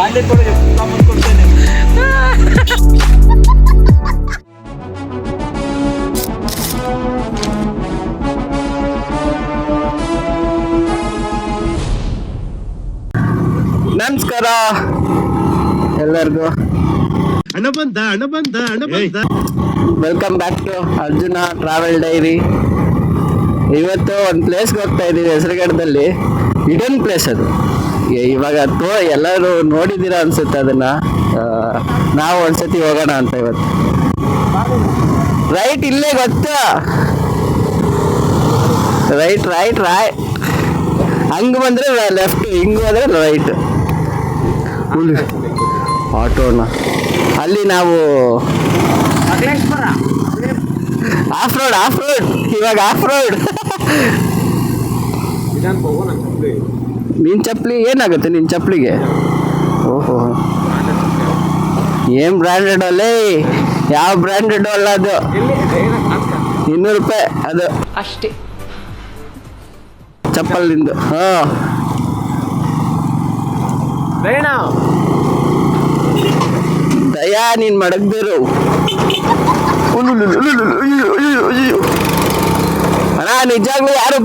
ಮುಂದ್ಕೊಡ್ತೇನೆ ನಮಸ್ಕಾರ. ಎಲ್ಲರಿಗೂ. ಹಣ ಬಂದ ಹಣ ಬಂದ ಹಣ ಬಂದ. Welcome back to Arjuna travel diary ಇವತ್ತು ಒಂದು ಪ್ಲೇಸ್ಗೆ ಹೋಗ್ತಾ ಇದ್ದೀವಿ ಹೆಸರುಗಡದಲ್ಲಿ. ಇಡನ್ ಪ್ಲೇಸ್ ಅದು. ಇವಾಗ ತೋ ಎಲ್ಲರೂ ನೋಡಿದ್ದೀರಾ ಅನ್ಸುತ್ತೆ ಅದನ್ನ. ನಾವು ಒಂದ್ಸತಿ ಹೋಗೋಣ ಅಂತ ಇವತ್ತು. ರೈಟ್ ಇಲ್ಲೇ ಗೊತ್ತಾ? Right right right. ಹಂಗೆ ಬಂದರೆ ಲೆಫ್ಟ್ ಹಿಂಗೆ ಹೋದ್ರೆ ರೈಟ್ ಆಟೋನ. ಅಲ್ಲಿ ನಾವು ಆಫ್ ರೋಡ್ ಆಫ್ ರೋಡ್ ಇವಾಗ ಆಫ್ ರೋಡ್ ನಿನ್ ಚಪ್ಪಲಿ ಏನಾಗುತ್ತೆ ನಿನ್ ಚಪ್ಪಲಿಗೆ? ಓಹೋ. ಏನ್ ಬ್ರ್ಯಾಂಡೆಡ್ ಅಲ್ಲೇ? ಯಾವ ಬ್ರ್ಯಾಂಡೆಡ್ ಅಲ್ಲ ಅದು? ಇನ್ನೂರು ರೂಪಾಯಿ ಅದು. ಅಷ್ಟೇ. ಚಪ್ಪಲಿಂದು. ಹಾ. ದಯಾ ನೀನ್ ಮಡಗ್ದಿರು. ಅಣ್ಣ ನಿಜಾಗ್ಲೂ ಯಾರು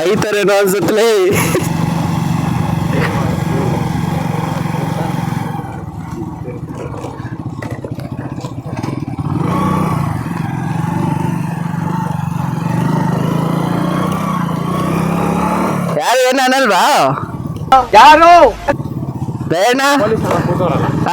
ಬೈತಾರೇನೋ ಅನ್ಸತ್ಲೇ ಯಾರು ಏನು ಅನ್ನಲ್ವಾ? ಯಾರು? ದಯಣ್ಣ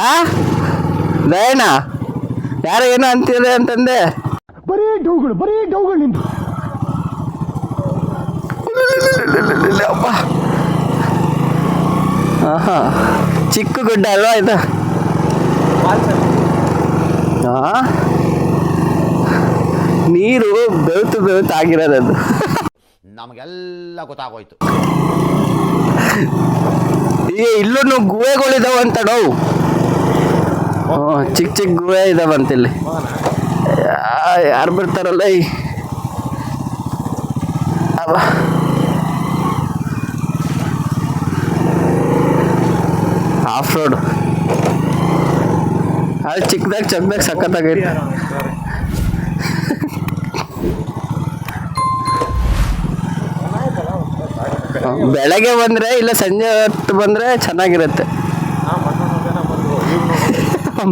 ಆ? ದಯಣ್ಣ ಯಾರು ಏನು ಅಂತಿದೆ ಅಂತಂದೆ? ಬರೀ ಡೌಗಳು ಬರೀ ಡೌಗಳು ನಿಂತು ಅಪ್ಪ ಆಹಾ ಚಿಕ್ಕ ಗುಡ್ಡ ಅಲ್ವಾ ಇದು? ಹಾ ನೀರು ಬೆಳ್ತು ಬೆಳ್ತು ಆಗಿರೋದದು. ನಮಗೆಲ್ಲ ಗೊತ್ತಾಗೋಯ್ತು. ಈಗ ಇಲ್ಲೂ ಗುಹೆಗಳಿದಾವ ಅಂತ ನೋವು. ಚಿಕ್ಕ ಚಿಕ್ಕ ಗುಹೆ ಇದಾವಂತಿಲ್ಲಿ ಯಾರು ಬರ್ತಾರಲ್ಲ ಈ? ಅವ ಆಫ್ ರೋಡ್ ಅಲ್ಲಿ ಚಿಕ್ಕದಾಗ ಚಕ್ಕದಾಗ ಸಖತ್ತಾಗೈತೆ ಬೆಳಗ್ಗೆ ಬಂದ್ರೆ ಇಲ್ಲ ಸಂಜೆ ಹೊತ್ತು ಬಂದ್ರೆ ಚೆನ್ನಾಗಿರುತ್ತೆ.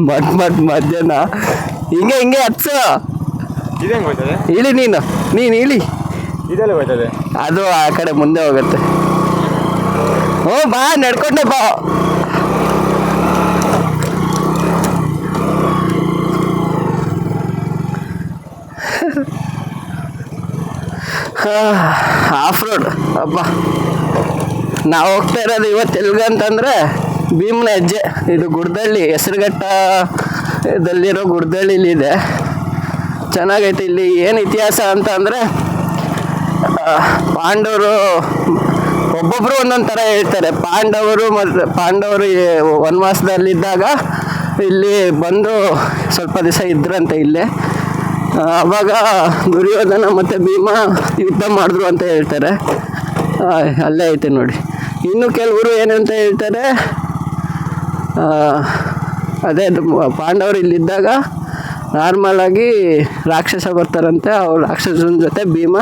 ಮತ್ ಮತ್ ಮಧ್ಯಾಹ್ನ. ಹಿಂಗೆ ಹಿಂಗೆ ಹತ್ತು. ಇಳಿ ನೀನು. ನೀನು ಇಳಿ. ಅದು ಆ ಕಡೆ ಮುಂದೆ ಹೋಗುತ್ತೆ. ಓ ಬಾ ನಡ್ಕೊಂಡೆ ಬಾ. ಆಫ್ ರೋಡ್ ಅಬ್ಬ. ನಾವು ಹೋಗ್ತಾ ಇರೋದು ಇವತ್ತು ಎಲ್ಗಂತಂದ್ರೆ ಭೀಮನ ಹೆಜ್ಜೆ. ಇದು ಗುಡ್ದಳ್ಳಿ ಹೆಸರುಘಟ್ಟದಲ್ಲಿರೋ ಗುಡ್ದಳ್ಳಿಲಿ ಇದೆ. ಚೆನ್ನಾಗೈತೆ ಇಲ್ಲಿ. ಏನು ಇತಿಹಾಸ ಅಂತ ಅಂದರೆ ಪಾಂಡವರು ಒಬ್ಬೊಬ್ಬರು ಒಂದೊಂದು ಥರ ಹೇಳ್ತಾರೆ. ಪಾಂಡವರು ಮತ್ತು ಪಾಂಡವರು ವನವಾಸದಲ್ಲಿದ್ದಾಗ ಇಲ್ಲಿ ಬಂದು ಸ್ವಲ್ಪ ದಿವಸ ಇದ್ರಂತೆ ಇಲ್ಲೇ. ಅವಾಗ ದುರ್ಯೋಧನ ಮತ್ತು ಭೀಮ ಯುದ್ಧ ಮಾಡಿದ್ರು ಅಂತ ಹೇಳ್ತಾರೆ. ಅಲ್ಲೇ ಐತೆ ನೋಡಿ. ಇನ್ನು ಕೆಲವರು ಏನಂತ ಹೇಳ್ತಾರೆ? ಅದೇ ಅದು ಪಾಂಡವರು ಇಲ್ಲಿದ್ದಾಗ ನಾರ್ಮಲ್ ಆಗಿ ರಾಕ್ಷಸ ಬರ್ತಾರಂತೆ. ಅವ್ರು ರಾಕ್ಷಸನ ಜೊತೆ ಭೀಮ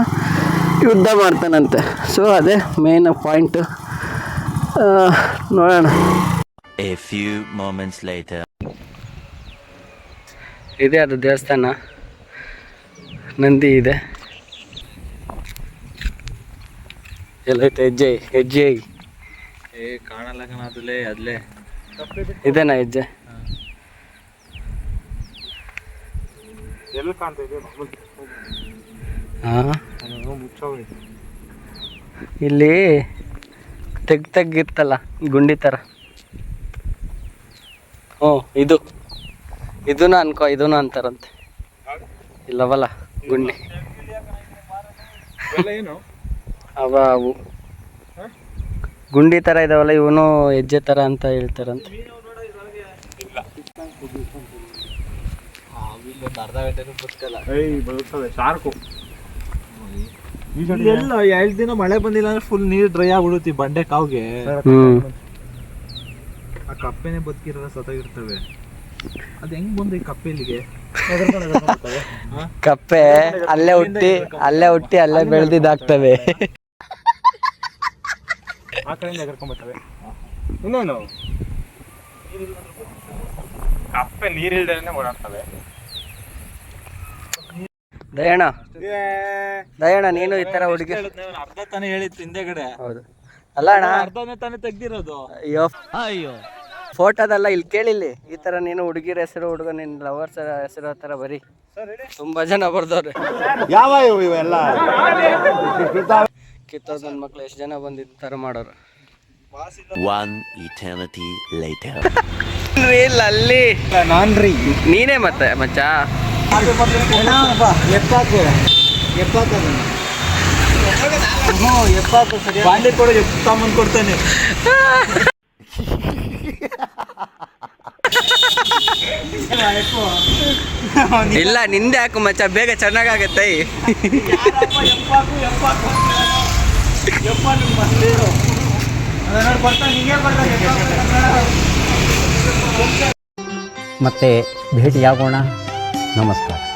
ಯುದ್ಧ ಮಾಡ್ತಾನಂತೆ. ಸೊ ಅದೇ ಮೇನ್ ಪಾಯಿಂಟ್ ನೋಡೋಣ. ಎ ಫ್ಯೂ ಮೂಮೆಂಟ್ಸ್ ಲೈಟ್ ಇದೆ ಅದು ದೇವಸ್ಥಾನ. ನಂದಿ ಇದೆ. ಎಲ್ಲೈತೆ ಹೆಜ್ಜೆ ಹೆಜ್ಜೆ ಏ ಕಾಣಲ್ಲ ಕಣ ಅದ್ರಲ್ಲೇ ಅದ್ಲೇ ಇದೇನಾ ಹೆಜ್ಜೆ? ಎಲ್ಲಿ ಕಾಣ್ತಾ ಇದೆ? ಹಾಂ. ಇಲ್ಲಿ ತೆಗ್ ತೆಗ್ಗಿರ್ತಲ್ಲ ಗುಂಡಿ ಥರ ಹ್ಞೂ ಇದು. ಇದನ್ನ ಅನ್ಕೋ ಇದನ್ನ ಅಂತಾರಂತೆ. ಇಲ್ಲವಲ್ಲ? ಗುಂಡಿ. ಏನು? ಅವ ಅವು. ಗುಂಡಿ ಥರ ಇದಾವಲ್ಲ ಇವನು ಹೆಜ್ಜೆ ಥರ ಅಂತ ಹೇಳ್ತಾರಂತೆ. ಎಲ್ಲ ಎರಡು ದಿನ ಮಳೆ ಬಂದಿಲ್ಲ ಅಂದ್ರೆ ಫುಲ್ ನೀರು ಡ್ರೈ ಆಗ್ಬಿಡುತ್ತೆ ಬಂಡೆ ಕಾವ್ಗೆ. ಆ ಕಪ್ಪೆನೆ ಬದುಕಿರೋ ಸತ್ತಾಗಿರ್ತವೆ ಅದ್ ಹೆಂಗ್ ಬಂದು ಈ ಕಪ್ಪೆ ಇಲ್ಲಿಗೆ ಕಪ್ಪೆ ಅಲ್ಲೇ ಹುಟ್ಟಿ ಅಲ್ಲೇ ಹುಟ್ಟಿ ಅಲ್ಲೇ ಬೆಳೆದಿದ್ದಾಗ್ತವೆ ಆ ಕಡೆಯಿಂದ ಎಗರ್ಕೊಂಡ್ಬರ್ತವೆ ಇನ್ನೇನು? ಕಪ್ಪೆ ನೀರಿಲ್ದೇನೆ ಓಡಾಡ್ತವೆ. ದಯಣ ದಯಣ ನೀನು ಈ ತರ ಹುಡುಗಿ ಅರ್ಧ ತಾನೇ ಹೇಳಿತ್ತು ಹಿಂದೆಗಡೆ ಹೌದು. ಅಲ್ಲ ಅಣ್ಣ. ಅರ್ಧನೇ ತಾನೇ ತೆಗ್ದಿರೋದು. ಅಯ್ಯೋ. ಫೋಟೋದಲ್ಲ ಇಲ್ಲಿ ಕೇಳಿಲ್ಲಿ. ಈ ಥರ ನೀನು ಹುಡುಗಿರ ಹೆಸರು ಹುಡುಗ ನಿನ್ನ ಲವರ್ಸ್ ಹೆಸರು ಆ ಥರ ಬರೀ. ತುಂಬಾ ಜನ ಬರ್ದವ್ರೆ. ಯಾವ ಇವೆಲ್ಲ? ಕಿತ್ತೋದ್ ನನ್ನ ಮಕ್ಳು ಎಷ್ಟು ಜನ ಬಂದು ತರ ಥರ ಮಾಡೋರು. One eternity later. ಇಲ್ಲ ಅಲ್ಲಿ ನಾನ್ರಿ. ನೀನೇ ಮತ್ತೆ ಮಚ್ಚ. ಎಪ್ಪಾಕು ಎಪ್ಪಾಕು ಬಾಂಡೆ ಕೊಡು ಕೊಡ್ತಾನೆ. ಇಲ್ಲ ನಿಂದೆ ಹಾಕು ಮಚ್ಚ ಬೇಗ ಚೆನ್ನಾಗಾಗತ್ತೆ. ಮತ್ತೆ ಭೇಟಿಯಾಗೋಣ. ನಮಸ್ಕಾರ.